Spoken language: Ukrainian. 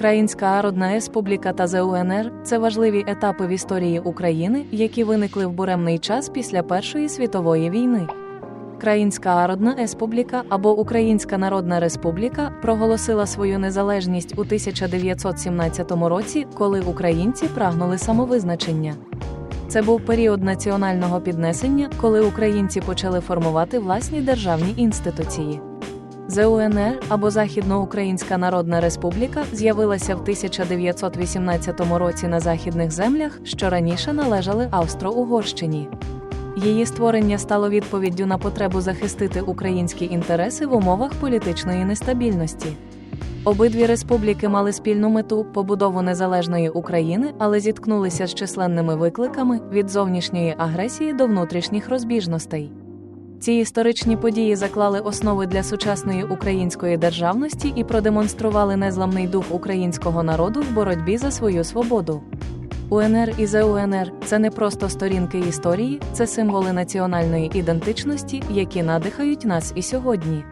Країнська Народна Республіка та ЗУНР це важливі етапи в історії України, які виникли в буремний час після Першої світової війни. Країнська Народна Республіка або Українська Народна Республіка проголосила свою незалежність у 1917 році, коли українці прагнули самовизначення. Це був період національного піднесення, коли українці почали формувати власні державні інституції. ЗУНР або Західноукраїнська Народна Республіка з'явилася в 1918 році на західних землях, що раніше належали Австро-Угорщині. Її створення стало відповіддю на потребу захистити українські інтереси в умовах політичної нестабільності. Обидві республіки мали спільну мету побудову незалежної України, але зіткнулися з численними викликами від зовнішньої агресії до внутрішніх розбіжностей. Ці історичні події заклали основи для сучасної української державності і продемонстрували незламний дух українського народу в боротьбі за свою свободу. УНР і ЗУНР це не просто сторінки історії, це символи національної ідентичності, які надихають нас і сьогодні.